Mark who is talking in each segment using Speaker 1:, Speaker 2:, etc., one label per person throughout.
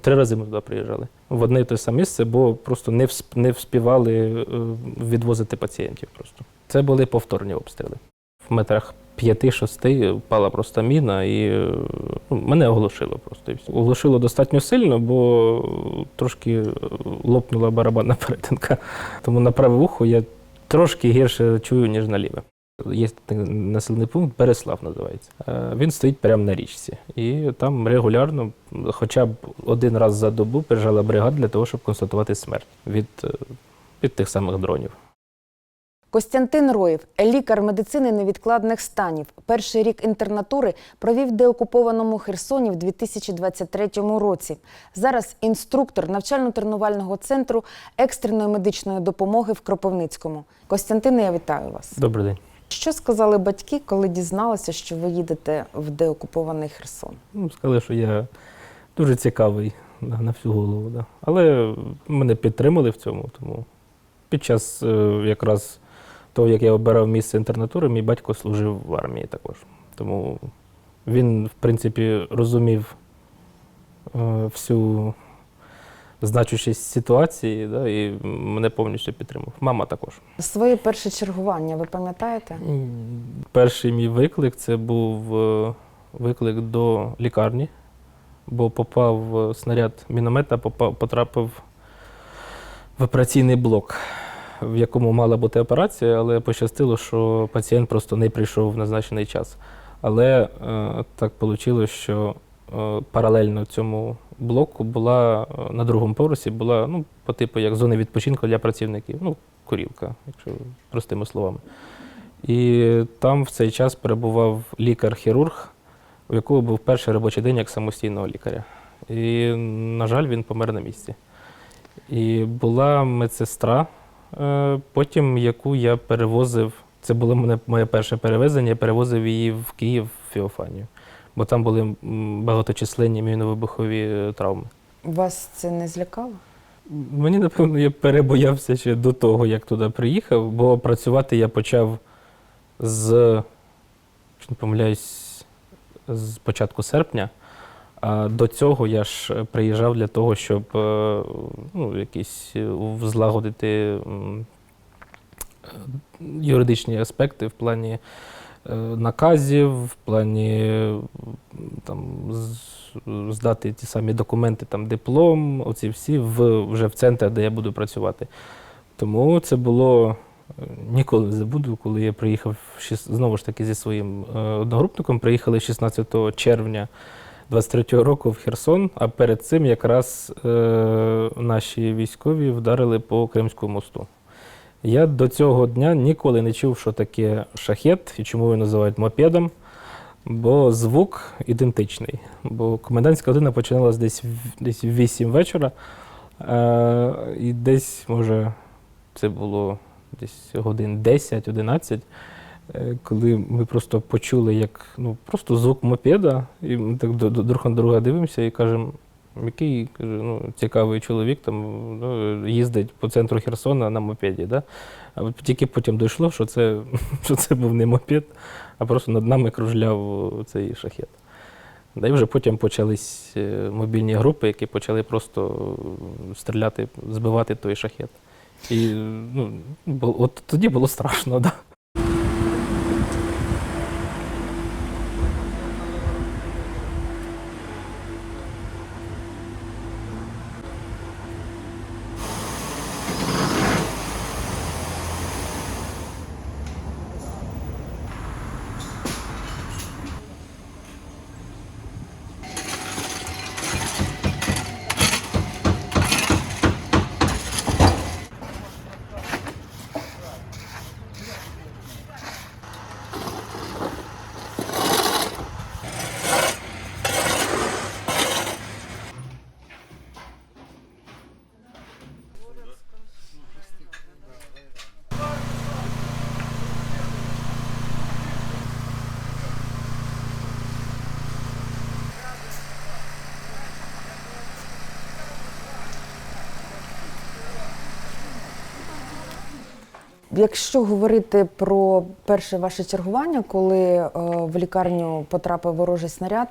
Speaker 1: Три рази ми туди приїжджали. В одне і те саме місце, бо просто не, не вспівали е, відвозити пацієнтів. Просто це були повторні обстріли. В метрах п'яти-шести впала просто міна, і е, ну, мене оглушило просто. Оглушило достатньо сильно, бо трошки е, лопнула барабанна перетинка. Тому на праве вухо я трошки гірше чую, ніж на ліве. Є населений пункт, Береслав називається. Е, Він стоїть прямо на річці. І там регулярно, хоча б один раз за добу, приїжджала бригада для того, щоб констатувати смерть від, е, від тих самих дронів.
Speaker 2: Костянтин Роєв, лікар медицини невідкладних станів. Перший рік інтернатури провів в деокупованому Херсоні в 2023 році. Зараз інструктор навчально-тренувального центру екстреної медичної допомоги в Кропивницькому. Костянтине, я вітаю вас.
Speaker 1: Добрий день.
Speaker 2: Що сказали батьки, коли дізналися, що ви їдете в деокупований Херсон?
Speaker 1: Ну, сказали, що я дуже цікавий да, на всю голову. Да. Але мене підтримали в цьому. Тому під час е, якраз того, як я обирав місце інтернатури, мій батько служив в армії також. Тому він, в принципі, розумів е, всю значущість ситуації да, і мене повністю підтримав. Мама також.
Speaker 2: Своє перше чергування, ви пам'ятаєте?
Speaker 1: Перший мій виклик це був е, виклик до лікарні, бо попав е, снаряд міномета, попав, потрапив в операційний блок, в якому мала бути операція, але пощастило, що пацієнт просто не прийшов в назначений час. Але е, так вийшло, що е, паралельно цьому блоку була е, на другому поверсі була ну, по типу як зона відпочинку для працівників, ну, курілка, якщо простими словами. І там в цей час перебував лікар-хірург, у якого був перший робочий день як самостійного лікаря. І, на жаль, він помер на місці. І була медсестра, е, потім яку я перевозив. Це було моє перше перевезення, я перевозив її в Київ в Феофанію, бо там були багаточисленні міновибухові е, травми.
Speaker 2: Вас це не злякало?
Speaker 1: Мені, напевно, я перебоявся ще до того, як туди приїхав, бо працювати я почав з, якщо не помиляюсь, з початку серпня. А до цього я ж приїжджав для того, щоб е, ну, якісь е, злагодити е, юридичні аспекти в плані е, наказів, в плані е, там, здати ті самі документи, там, диплом, оці всі в, вже в центр, де я буду працювати. Тому це було е, ніколи не забуду, коли я приїхав знову ж таки зі своїм е, одногрупником. Приїхали 16 червня 23-го року в Херсон, а перед цим якраз е, наші військові вдарили по Кримському мосту. Я до цього дня ніколи не чув, що таке шахет і чому його називають мопедом, бо звук ідентичний. Бо комендантська година починалась десь, десь в 8 вечора, е, і десь, може, це було десь годин 10-11, е, коли ми просто почули, як ну, просто звук мопеда, і ми так до- до- друг на друга дивимося і кажемо, який каже, ну, цікавий чоловік там ну, їздить по центру Херсона на мопеді. Да? А тільки потім дійшло, що це, що це був не мопед, а просто над нами кружляв цей шахет. Да і вже потім почались е, мобільні групи, які почали просто стріляти, збивати той шахет. І ну, от тоді було страшно, да.
Speaker 2: Якщо говорити про перше ваше чергування, коли е, в лікарню потрапив ворожий снаряд,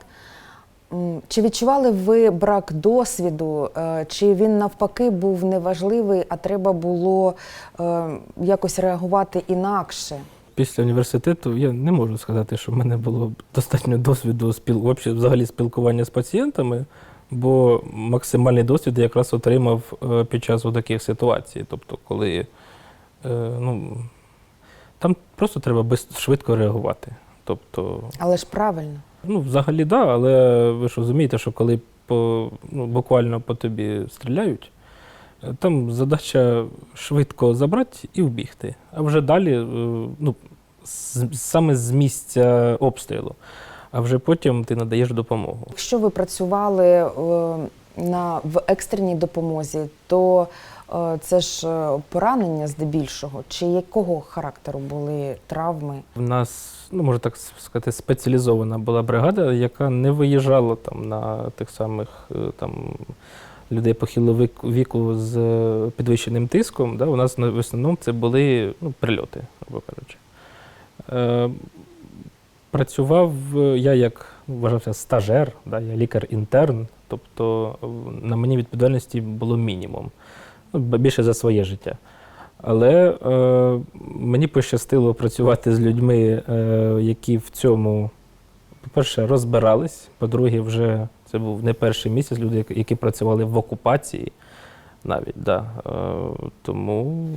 Speaker 2: Чи відчували ви брак досвіду, е, чи він навпаки був неважливий, а треба було е, якось реагувати інакше?
Speaker 1: Після університету я не можу сказати, що в мене було достатньо досвіду спіл... взагалі спілкування з пацієнтами, бо максимальний досвід я якраз отримав під час таких ситуацій. Тобто, коли ну, там просто треба без... швидко реагувати. Тобто,
Speaker 2: Але ж правильно.
Speaker 1: Ну, взагалі, так, да, але ви ж розумієте, що коли по, ну, буквально по тобі стріляють, е, там задача швидко забрати і вбігти. А вже далі, е, ну, з, саме з місця обстрілу, а вже потім ти надаєш допомогу.
Speaker 2: Якщо ви працювали е, на, в екстреній допомозі, то е, це ж е, поранення здебільшого, чи якого характеру були травми?
Speaker 1: У нас, ну можна так сказати, спеціалізована була бригада, яка не виїжджала там на тих самих е, там. Людей похилого віку з е, підвищеним тиском, да, у нас в основному це були ну, прильоти, грубо кажучи. Е, працював е, я як вважався стажер, да, я лікар-інтерн, тобто е, на мені відповідальності було мінімум, більше за своє життя. Але е, мені пощастило працювати з людьми, е, які в цьому, по-перше, розбирались. По-друге, вже це був не перший місяць, люди, які- працювали в окупації навіть. Да. Е, тому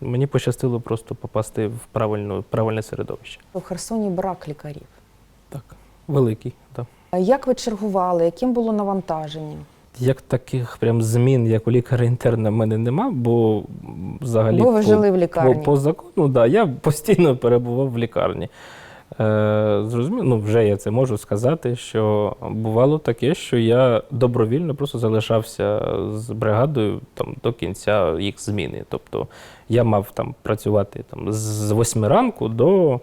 Speaker 1: мені пощастило просто попасти в правильну, правильне середовище.
Speaker 2: У Херсоні брак лікарів.
Speaker 1: Так, великий. Да.
Speaker 2: А Як ви чергували? Яким було навантаження?
Speaker 1: Як таких прям змін, як у лікаря-інтерна, в мене нема, бо взагалі
Speaker 2: Бо ви
Speaker 1: по-
Speaker 2: жили в лікарні.
Speaker 1: По, по закону, да, я постійно перебував в лікарні. Е, зрозуміло, ну вже я це можу сказати, що бувало таке, що я добровільно просто залишався з бригадою там, до кінця їх зміни. Тобто я мав там працювати там, з 8 ранку до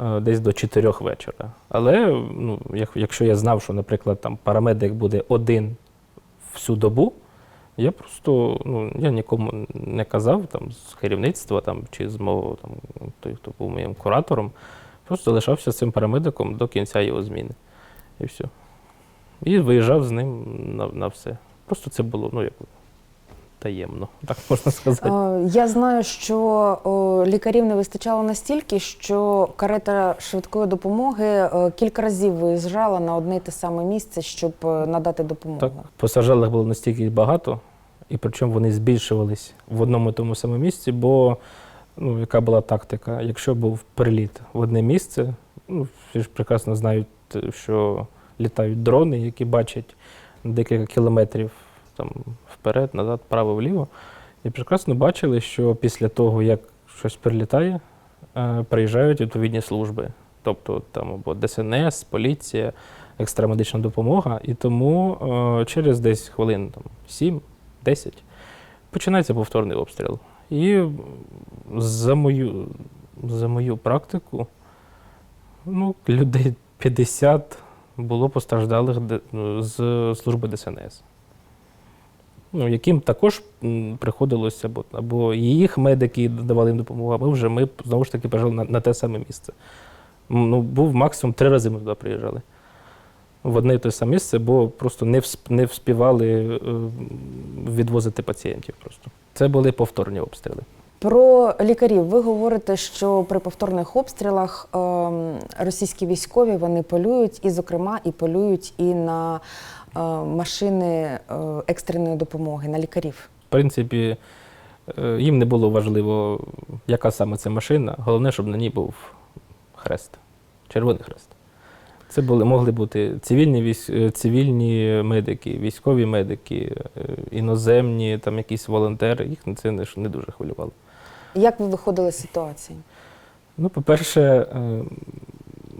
Speaker 1: е, десь до 4 вечора. Але ну, як, якщо я знав, що, наприклад, там парамедик буде один всю добу, я просто ну, я нікому не казав там, з керівництва там, чи з мого там, той, хто був моїм куратором, просто залишався з цим парамедиком до кінця його зміни. І все. І виїжджав з ним на, на все. Просто це було ну, як, таємно, так можна сказати.
Speaker 2: Е, Я знаю, що лікарів не вистачало настільки, що карета швидкої допомоги е, кілька разів виїжджала на одне й те саме місце, щоб е, надати допомогу.
Speaker 1: Так, посажалих було настільки багато, і причому вони збільшувались в одному і тому самому місці, бо ну, яка була тактика? Якщо був приліт в одне місце, ну, всі ж прекрасно знають, що літають дрони, які бачать декілька кілометрів там, вперед, назад, вправо, вліво. І прекрасно бачили, що після того, як щось прилітає, е, приїжджають відповідні служби. Тобто там або ДСНС, поліція, екстрамедична допомога. І тому е, через десь хвилин там, 7-10 починається повторний обстріл. І за мою, за мою практику, ну, людей 50 було постраждалих з служби ДСНС. Ну, яким також приходилося, або, або їх медики давали їм допомогу, або вже ми знову ж таки приїжджали на, на те саме місце. Ну, був максимум три рази ми туди приїжджали. В одне і те саме місце, бо просто не, всп, не вспівали е, відвозити пацієнтів. Просто. Це були повторні обстріли.
Speaker 2: Про лікарів ви говорите, що при повторних обстрілах ем, російські військові вони полюють, і, зокрема, і полюють і на машини е, екстреної допомоги, на лікарів.
Speaker 1: В принципі, е, їм не було важливо, яка саме це машина. Головне, щоб на ній був хрест, червоний хрест. Це були, могли бути цивільні, військ, е, цивільні медики, військові медики, е, іноземні, там якісь волонтери. Їх це не, не дуже хвилювало.
Speaker 2: Як ви виходили з ситуації?
Speaker 1: Ну, по-перше, е,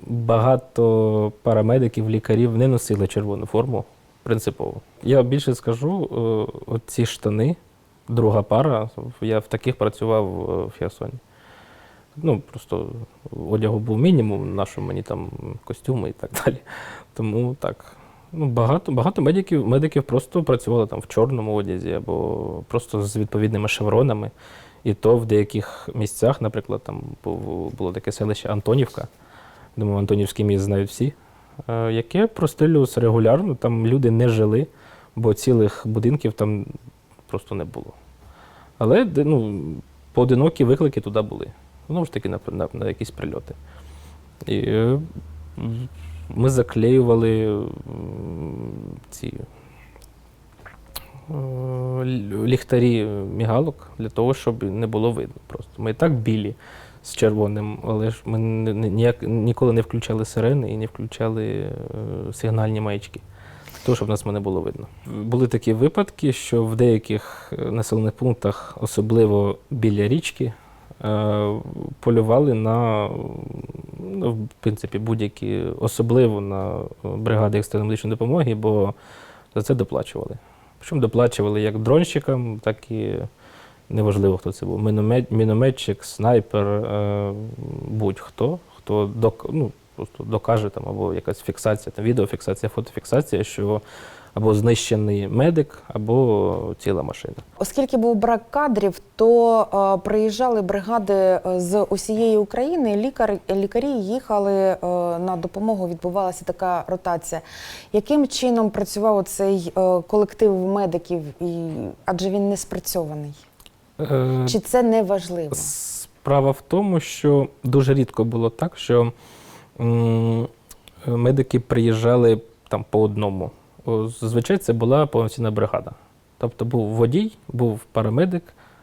Speaker 1: багато парамедиків, лікарів не носили червону форму принципово. Я більше скажу, е, оці штани, друга пара, я в таких працював е, в Херсоні. Ну, просто одягу був мінімум, на що мені там костюми і так далі. Тому так. Ну, багато, багато медиків, медиків просто працювали там в чорному одязі або просто з відповідними шевронами. І то в деяких місцях, наприклад, там було таке селище Антонівка. Думаю, Антонівський міст знають всі. Е, яке прострілювалося регулярно. Там люди не жили, бо цілих будинків там просто не було. Але ну, поодинокі виклики туди були. Знову ж таки, на, на, на якісь прильоти. І е, ми заклеювали ці е, ліхтарі мігалок для того, щоб не було видно. Просто ми і так білі з червоним, але ж ми ніяк, ніколи не включали сирени і не включали е, сигнальні маячки. Того, щоб нас не було видно. Були такі випадки, що в деяких е, населених пунктах, особливо біля річки, е, полювали на ну, в принципі, будь-які, особливо на бригади екстреної медичної допомоги, бо за це доплачували. Причому доплачували як дронщикам, так і неважливо, хто це був. Міномет, мінометчик, снайпер, е, будь-хто, хто док, ну, просто докаже там, або якась фіксація, там, відеофіксація, фотофіксація, що або знищений медик, або ціла машина.
Speaker 2: Оскільки був брак кадрів, то е, приїжджали бригади е, з усієї України. Лікар, лікарі їхали е, на допомогу. Відбувалася така ротація. Яким чином працював цей колектив медиків? І, адже він не спрацьований.
Speaker 1: Е,
Speaker 2: Чи це не важливо?
Speaker 1: Справа в тому, що дуже рідко було так, що м, медики приїжджали там по одному. О, Зазвичай це була повноцінна бригада. Тобто був водій, був парамедик,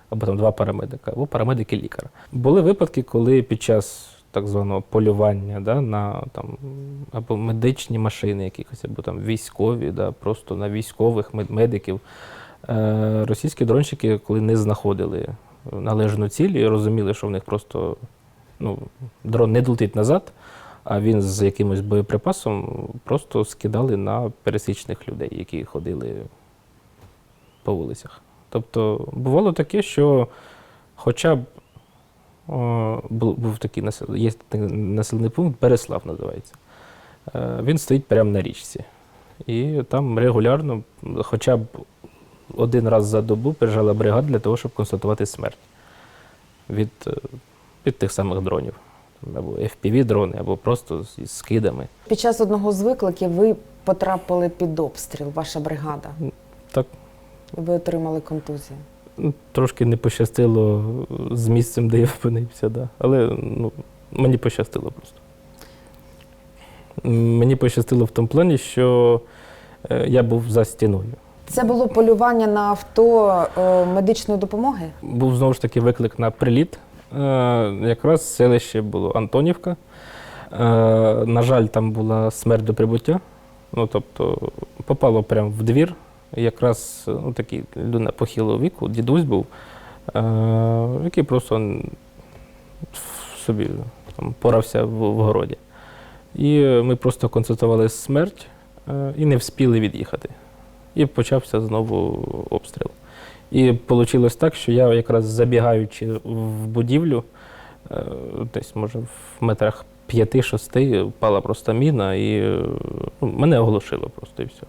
Speaker 1: або там два парамедика, або парамедик і лікар. Були випадки, коли під час так званого полювання да, на там, або медичні машини якихось, або там військові, да, просто на військових мед- медиків. Е, російські дронщики, коли не знаходили належну ціль і розуміли, що в них просто ну, дрон не долетить назад, а він з якимось боєприпасом просто скидали на пересічних людей, які ходили по вулицях. Тобто бувало таке, що хоча б о, був, такий насел- є населений пункт, Береслав називається. Е, Він стоїть прямо на річці. І там регулярно, хоча б один раз за добу приїжджала бригада для того, щоб констатувати смерть від, е, від тих самих дронів. Або FPV-дрони, або просто з, скидами.
Speaker 2: Під час одного з викликів ви потрапили під обстріл, ваша бригада.
Speaker 1: Так,
Speaker 2: ви отримали контузію.
Speaker 1: трошки не пощастило з місцем, де я опинився, да. але ну, мені пощастило просто. Мені пощастило в тому плані, що е, я був за стіною.
Speaker 2: Це було полювання на авто е, медичної допомоги.
Speaker 1: Був знову ж таки виклик на приліт. Е, якраз селище було Антонівка. Е, на жаль, там була смерть до прибуття. Ну, тобто попало прямо в двір. Якраз ну, такий людина похилого віку, дідусь був, е, який просто собі там, порався в, в городі. І ми просто констатували смерть е, і не вспіли від'їхати. І почався знову обстріл. І вийшло так, що я якраз забігаючи в будівлю, е, десь, може, в метрах 5-6 впала просто міна і е, ну, мене оглушило просто і все.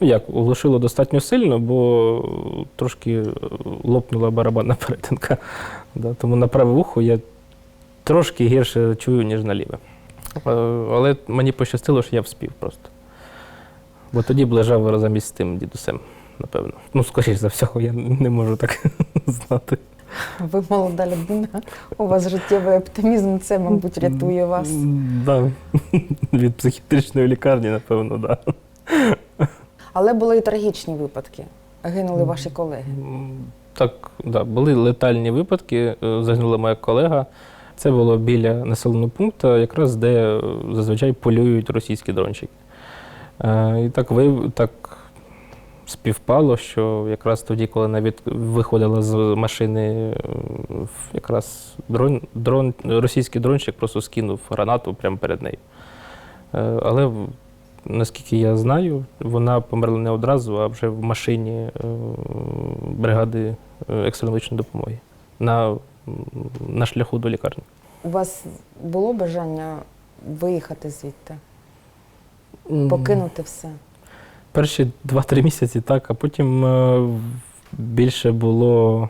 Speaker 1: Ну як, оглушило достатньо сильно, бо трошки е, лопнула барабанна перетинка. Да, тому на праве вухо я трошки гірше чую, ніж на ліве. Але мені пощастило, що я вспів просто. Бо тоді б лежав разом із тим дідусем, напевно. Ну, скоріш за всього, я не можу так знати.
Speaker 2: Ви молода людина, у вас життєвий оптимізм, це, мабуть, рятує вас.
Speaker 1: Да. Від психіатричної лікарні, напевно, так. Да.
Speaker 2: Але були і трагічні випадки. Гинули ваші колеги.
Speaker 1: Так, да, були летальні випадки. Е, Загинула моя колега. Це було біля населеного пункту, якраз де е, зазвичай полюють російські дрончики. Е, І так, ви, так співпало, що якраз тоді, коли навіть виходила з машини, е, якраз дрон, дрон, російський дрончик просто скинув гранату прямо перед нею. Е, Але наскільки я знаю, вона померла не одразу, а вже в машині бригади екстреної допомоги на, на шляху до лікарні.
Speaker 2: У вас було бажання виїхати звідти, покинути все?
Speaker 1: Перші 2-3 місяці так, а потім е, більше було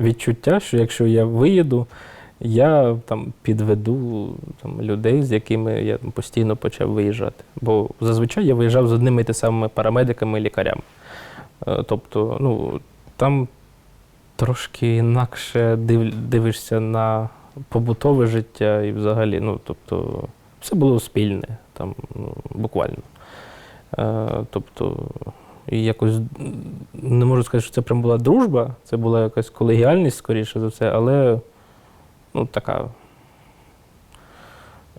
Speaker 1: відчуття, що якщо я виїду, я там підведу там, людей, з якими я там, постійно почав виїжджати. Бо зазвичай я виїжджав з одними і тими самими парамедиками і лікарями. Е, Тобто, ну, там трошки інакше див, дивишся на побутове життя і взагалі, ну, тобто, все було спільне, там, ну, буквально. Е, тобто, і якось не можу сказати, що це прям була дружба, це була якась колегіальність, скоріше за все, але ну, така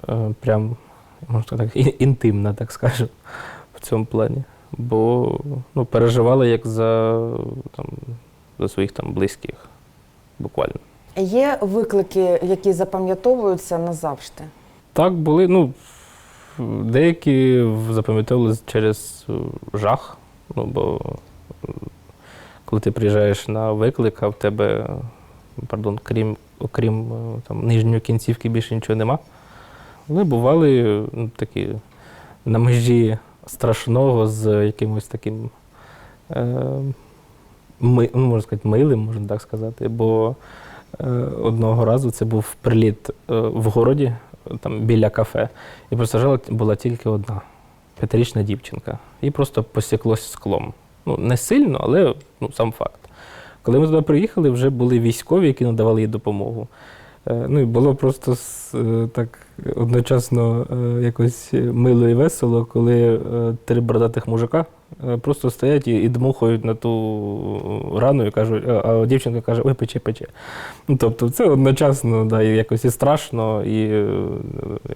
Speaker 1: е, прям, можна так, інтимна, так скажемо, в цьому плані. Бо ну, переживали як за, там, за своїх там близьких, буквально.
Speaker 2: Є виклики, які запам'ятовуються назавжди.
Speaker 1: Так, були, ну, деякі запам'ятовували через е, жах. Ну, бо е, коли ти приїжджаєш на виклик, а в тебе, пардон, крім, окрім е, там, нижньої кінцівки більше нічого нема. Але бували ну, такі на межі страшного з якимось таким, е, ми, ну, можна сказати, милим, можна так сказати. Бо е, одного разу це був приліт е, в городі, там біля кафе, і просто жила була тільки одна п'ятирічна дівчинка. І просто посіклось склом. Ну, не сильно, але ну, сам факт. Коли ми туди приїхали, вже були військові, які надавали їй допомогу. Е, Ну і було просто е, так одночасно е, якось мило і весело, коли е, три бородатих мужика е, просто стоять і, дмухають на ту рану і кажуть, а, дівчинка каже, ой, пече, пече. Ну, тобто це одночасно да, і якось і страшно, і е,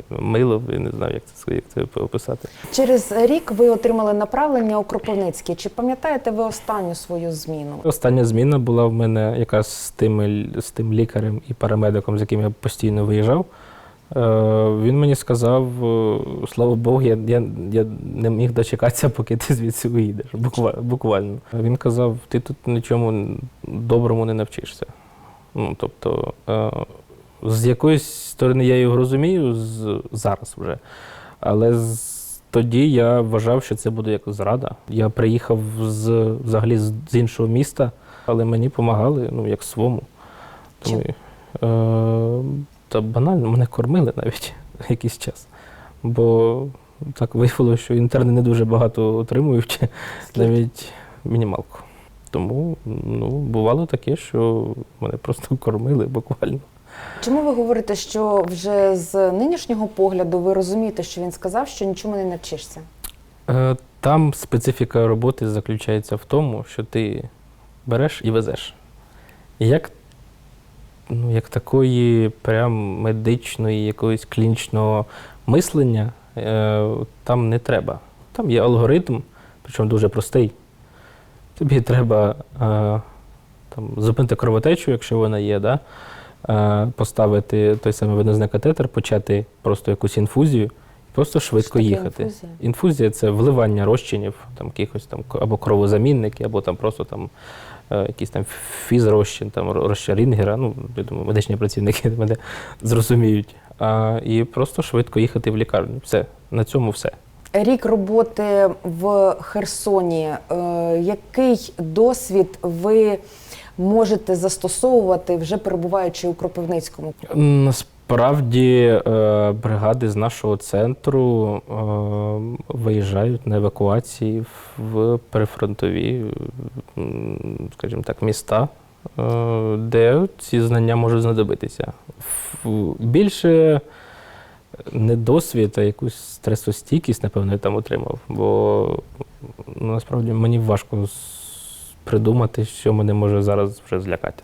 Speaker 1: мило, і не знаю, як це, як це описати.
Speaker 2: Через рік ви отримали направлення у Кропивницький. Чи пам'ятаєте ви останню свою зміну?
Speaker 1: Остання зміна була в мене якраз з тим, з тим лікарем і парамедиком, з яким я постійно виїжджав. Е, Він мені сказав, е, слава Богу, я, я, я не міг дочекатися, поки ти звідси уїдеш. Буквально. Він казав, ти тут нічому доброму не навчишся. Ну, тобто, е, з якоїсь сторони я його розумію з, зараз вже. Але з, тоді я вважав, що це буде як зрада. Я приїхав з, взагалі з, з іншого міста, але мені допомагали ну, як свому. Тому, е, та банально мене кормили навіть якийсь час. Бо так виявилося, що інтерни не дуже багато отримують, навіть мінімалку. Тому ну, бувало таке, що мене просто кормили буквально.
Speaker 2: Чому ви говорите, що вже з нинішнього погляду ви розумієте, що він сказав, що нічому не навчишся?
Speaker 1: Е, Там специфіка роботи заключається в тому, що ти береш і везеш. І Як, ну, як такої прям медичної, якогось клінічного мислення е, там не треба. Там є алгоритм, причому дуже простий. Тобі треба е, там, зупинити кровотечу, якщо вона є, да? е, поставити той самий венозний катетер, почати просто якусь інфузію, і просто швидко
Speaker 2: Що
Speaker 1: їхати.
Speaker 2: інфузія?
Speaker 1: Інфузія це вливання розчинів, там якихось там або кровозамінники, або там просто там якийсь там фізрозчин, там ро- розчин Рінгера. Ну, я думаю, медичні працівники мене зрозуміють. А, і просто швидко їхати в лікарню. Все, на цьому все.
Speaker 2: Рік роботи в Херсоні. Е, який досвід ви можете застосовувати вже перебуваючи у Кропивницькому?
Speaker 1: Насправді е, бригади з нашого центру е, виїжджають на евакуації в прифронтові, скажімо так, міста, е, де ці знання можуть знадобитися. Більше не досвід, а якусь стресостійкість, напевно, я там отримав. Бо ну, насправді мені важко придумати, що мене може зараз вже злякати.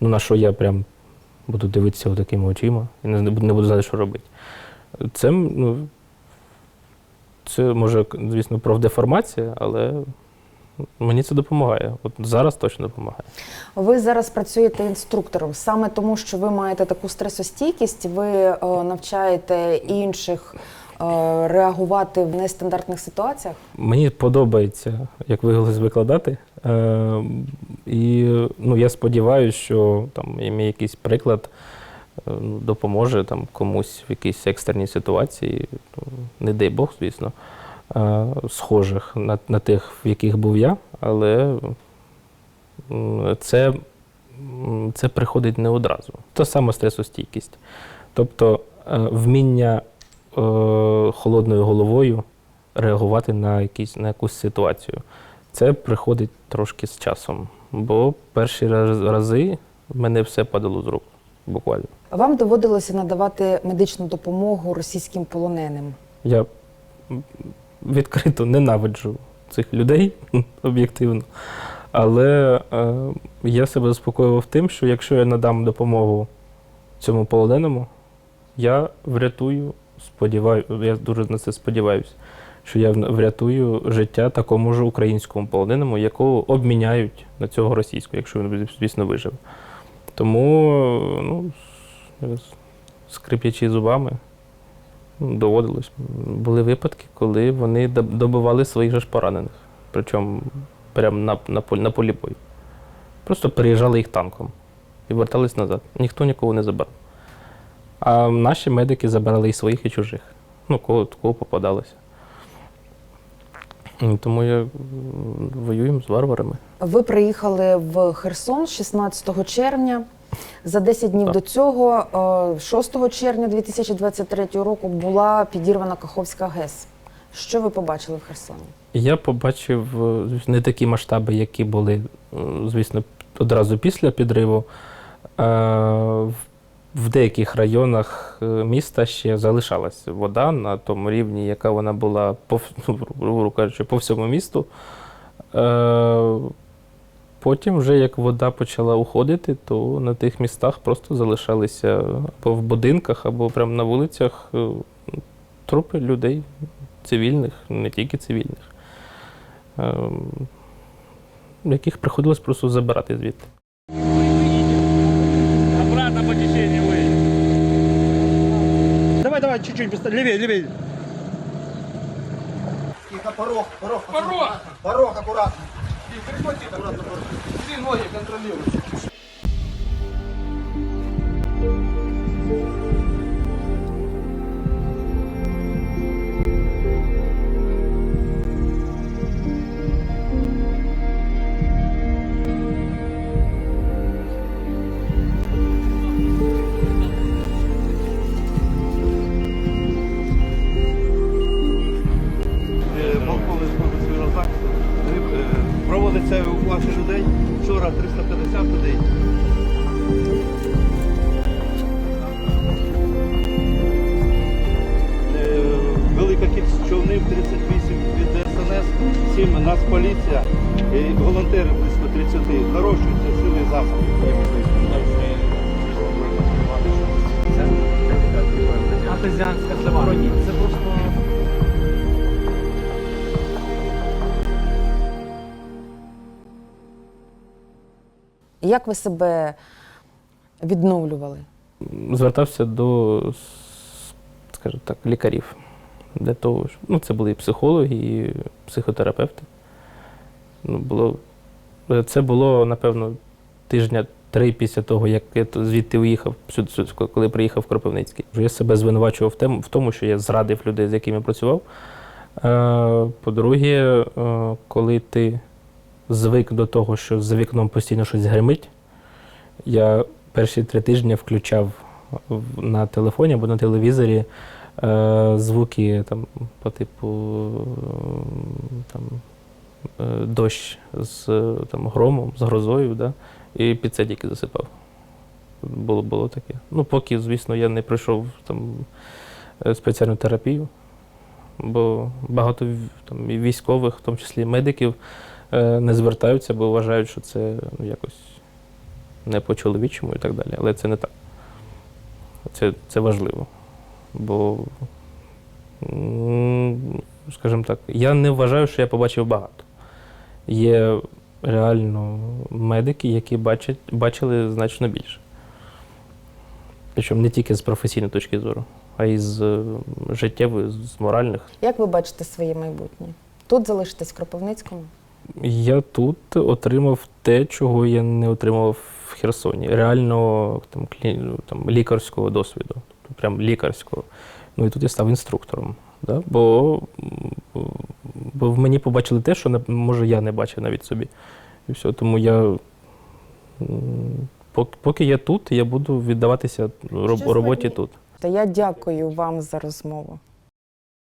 Speaker 1: Ну, на що я прям буду дивитися такими очима і не, буду знати, що робити. Це, ну, це може, звісно, профдеформація, але мені це допомагає. От зараз точно допомагає.
Speaker 2: Ви зараз працюєте інструктором. Саме тому, що ви маєте таку стресостійкість, ви е, навчаєте інших реагувати в нестандартних ситуаціях.
Speaker 1: Мені подобається, як виявилось, викладати. Е, і ну, я сподіваюся, що там мій якийсь приклад е, ну, допоможе там, комусь в якійсь екстреній ситуації, ну, не дай Бог, звісно, е, схожих на, на тих, в яких був я, але це це приходить не одразу. Та сама стресостійкість. Тобто е, вміння е, холодною головою реагувати на, якісь, на якусь ситуацію. Це приходить трошки з часом. Бо перші рази в мене все падало з рук, буквально.
Speaker 2: Вам доводилося надавати медичну допомогу російським полоненим.
Speaker 1: Я відкрито ненавиджу цих людей об'єктивно. Але е, я себе заспокоював тим, що якщо я надам допомогу цьому полоненому, я врятую, сподіваю, я дуже на це сподіваюся, що я врятую життя такому ж українському полоненому, якого обміняють на цього російського, якщо він, звісно, виживе. Тому, ну, скрип'ячи зубами, доводилось. Були випадки, коли вони доб- добивали своїх же ж поранених. Причому прямо на, на, на полі бою. Просто переїжджали їх танком і вертались назад. Ніхто нікого не забрав. А наші медики забирали і своїх, і чужих. Ну, кого, кого попадалося. Тому я воюємо з варварами.
Speaker 2: Ви приїхали в Херсон 16 червня. За 10 днів
Speaker 1: Так.
Speaker 2: до цього, е, 6 червня 2023 року, була підірвана Каховська ГЕС. Що ви побачили в Херсоні?
Speaker 1: Я побачив е, не такі масштаби, які були, е, звісно, одразу після підриву. В- деяких районах е, міста ще залишалась вода на тому рівні, яка вона була по, ну, кажучи, по всьому місту. Е, Потім, вже як вода почала уходити, то на тих містах просто залишалися або в будинках, або прямо на вулицях е, трупи людей, цивільних, не тільки цивільних, яких приходилось просто забирати звідти.
Speaker 3: чуть быстрее. Левее, левее.
Speaker 4: Тихо, порог, порог. Порог. Порог, аккуратно.
Speaker 3: И перехвати аккуратно порог. Ты ноги контролируешь. Нацполіція, і волонтери близько 30. Нарощуються сили і засоби.
Speaker 5: Артезіанська забороні. Це просто
Speaker 2: Як ви себе відновлювали?
Speaker 1: Звертався до, скажімо так, лікарів. Для того, щоб, ну, це були і психологи, і психотерапевти. Ну, було, е, це було, напевно, тижня три після того, як я звідти уїхав, коли приїхав в Кропивницький. Я себе звинувачував в тому, що я зрадив людей, з якими працював. Е, По-друге, е, коли ти звик до того, що за вікном постійно щось гримить, я перші три тижні включав на телефоні або на телевізорі звуки там, по типу там, дощ з е, там, громом, з грозою, да? і під це тільки засипав. Було, було таке. Ну, поки, звісно, я не пройшов там, е, спеціальну терапію, бо багато там, військових, в тому числі медиків, е, не звертаються, бо вважають, що це ну, якось не по-чоловічому і так далі. Але це не так. Це, це важливо. Бо, скажімо так, я не вважаю, що я побачив багато. Є реально медики, які бачать, бачили значно більше. Причому не тільки з професійної точки зору, а й з е, життєвої, з моральних.
Speaker 2: Як ви бачите своє майбутнє? Тут залишитесь в Кропивницькому?
Speaker 1: Я тут отримав те, чого я не отримав в Херсоні. Реально там, клі... ну, там, лікарського досвіду. Прям лікарського. Ну і тут я став інструктором. Да? Бо, бо в мені побачили те, що не- може я не бачив навіть собі. І все. Тому я Поки, поки я тут, я буду віддаватися роб- роботі тут.
Speaker 2: Та я дякую вам за розмову.